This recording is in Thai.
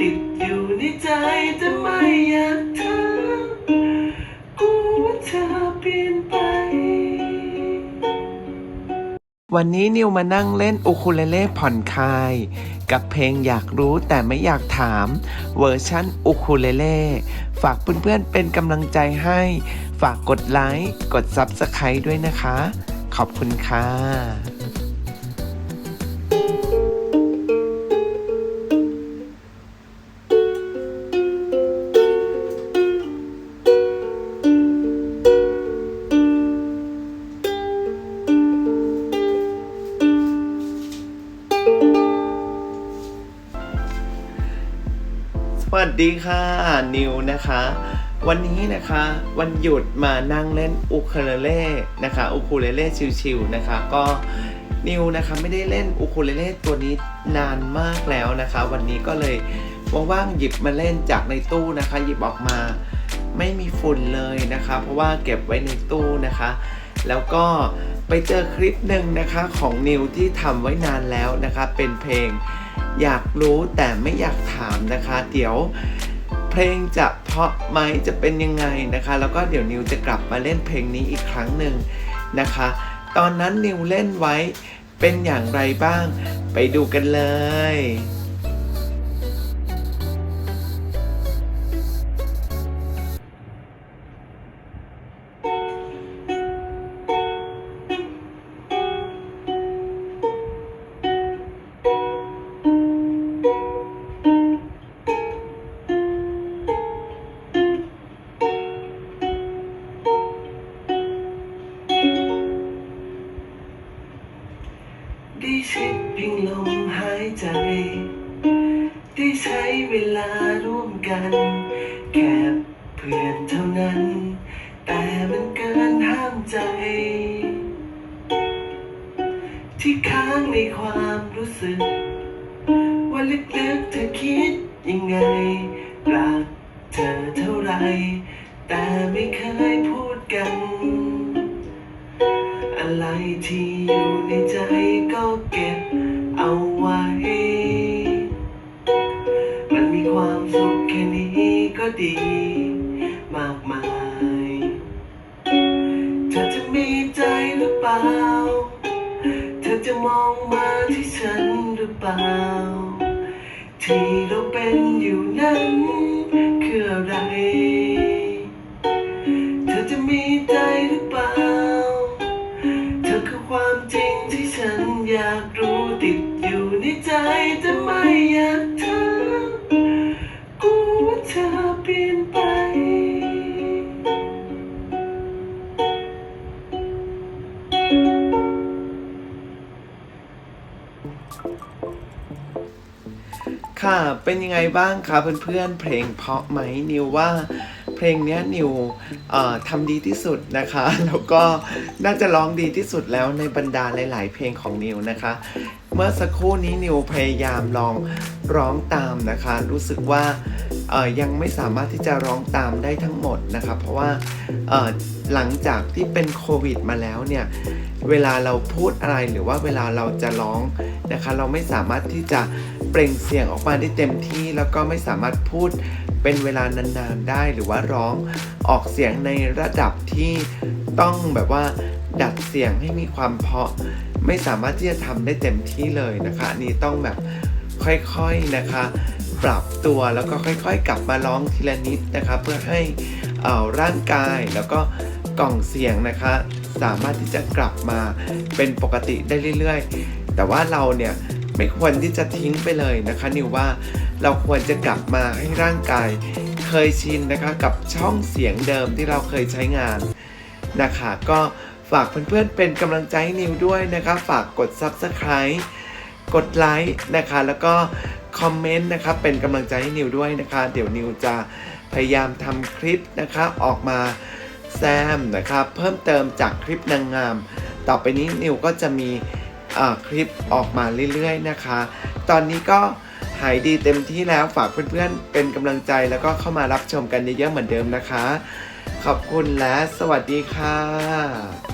ติดอยู่ในใจแต่ไม่อยากถามกลัวว่าเธอเปลี่ยนไป วันนี้นิวมานั่งเล่นอูคูเลเล่ผ่อนคลาย กับเพลงอยากรู้แต่ไม่อยากถาม เวอร์ชั่นอูคูเลเล่ฝากเพื่อนๆเป็นกำลังใจให้ ฝากกดไลค์ กด Subscribe ด้วยนะคะ ขอบคุณค่ะ วัสดีค่ะ นิวนะคะ วันนี้นะคะ วันหยุดมานั่งเล่นอูคูเลเล่นะคะอูคูเลเล่ชิวๆนะคะ ก็นิวนะคะไม่ได้เล่นอูคูเลเล่ตัวนี้นานมากแล้วนะคะ วันนี้ก็เลยว่างๆหยิบมาเล่นจากในตู้นะคะ หยิบออกมาไม่มีฝุ่นเลยนะคะ เพราะว่าเก็บไว้ในตู้นะคะ แล้วก็ไปเจอคลิปหนึ่งนะคะของนิวที่ทำไว้นานแล้วนะคะ เป็นเพลง อยากรู้แต่ไม่อยากถามนะคะ เดี๋ยวเพลงจะเพราะไหมจะเป็นยังไงนะคะ แล้วก็เดี๋ยวนิวจะกลับมาเล่นเพลงนี้อีกครั้งหนึ่งนะคะ ตอนนั้นนิวเล่นไว้เป็นอย่างไรบ้าง ไปดูกันเลย ได้ชิดเพียงลมหายใจ ได้ใช้เวลาร่วมกัน แค่เพื่อนเท่านั้น แต่มันเกินห้ามใจ ที่ค้างในความรู้สึก ว่าลึกๆเธอคิดยังไง รักเธอเท่าไร แต่ไม่เคยพูดกัน อะไรที่อยู่ในใจ มีความสุขแค่นี้ก็ดี มากมายเธอจะมีใจหรือเปล่า เธอจะมองมาที่ฉันหรือเปล่า ที่เราเป็นอยู่นั้นคืออะไร เธอจะมีใจหรือเปล่า เธอคือความจริงที่ฉันอยากรู้ติดอยู่ในใจแต่ไม่อยาก ค่ะ เป็นยังไงบ้างคะเพื่อนๆ เพลงเพราะไหมนิวว่าเพลงนี้นิวทำดีที่สุดนะคะ แล้วก็น่าจะร้องดีที่สุดแล้วในบรรดาหลาย ๆ เพลงของนิวนะคะ เมื่อสักครู่นี้นิวพยายามลองร้องตามนะคะ รู้สึกว่า ยังไม่สามารถที่จะร้องตามได้ทั้งหมดนะคะเพราะว่าหลังจากที่เป็นโควิดมาแล้วเนี่ย เวลาเราพูดอะไรหรือว่าเวลาเราจะร้องนะคะ เราไม่สามารถที่จะเปล่งเสียงออกมาได้เต็มที่ แล้วก็ไม่สามารถพูดเป็นเวลานานๆได้หรือว่าร้องออกเสียงในระดับที่ต้องแบบว่าดัดเสียงให้มีความเพาะ ไม่สามารถที่จะทำได้เต็มที่เลยนะคะ อันนี้ต้องแบบค่อยๆนะคะ ปรับตัวแล้วก็ค่อยๆ กลับมาร้องทีละนิดนะคะเพื่อให้เอ่อร่างกายแล้วก็กล่องเสียงนะคะ สามารถที่จะกลับมาเป็นปกติได้เรื่อยๆ แต่ว่าเราเนี่ยไม่ควรที่จะทิ้งไปเลยนะคะนิวว่าเราควรจะกลับมาให้ร่างกายเคยชินนะคะกับช่องเสียงเดิมที่เราเคยใช้งานนะคะ ก็ฝากเพื่อนๆเป็นกำลังใจให้นิวด้วยนะคะ ฝากกด Subscribe กดไลค์นะคะ แล้วก็คอมเมนต์นะคะเป็นกำลังใจให้นิวด้วยนะคะ เดี๋ยวนิวจะพยายามทำคลิปนะคะออกมาแซมนะคะเพิ่มเติมจากคลิปนางงาม ต่อไปนี้นิวก็จะมีอ่อคลิปออกมาเรื่อยๆนะคะ ตอนนี้ก็หายดีเต็มที่แล้วฝากเพื่อนๆเป็นกำลังใจแล้วก็เข้ามารับชมกันเยอะๆเหมือนเดิมนะคะ ขอบคุณและสวัสดีค่ะ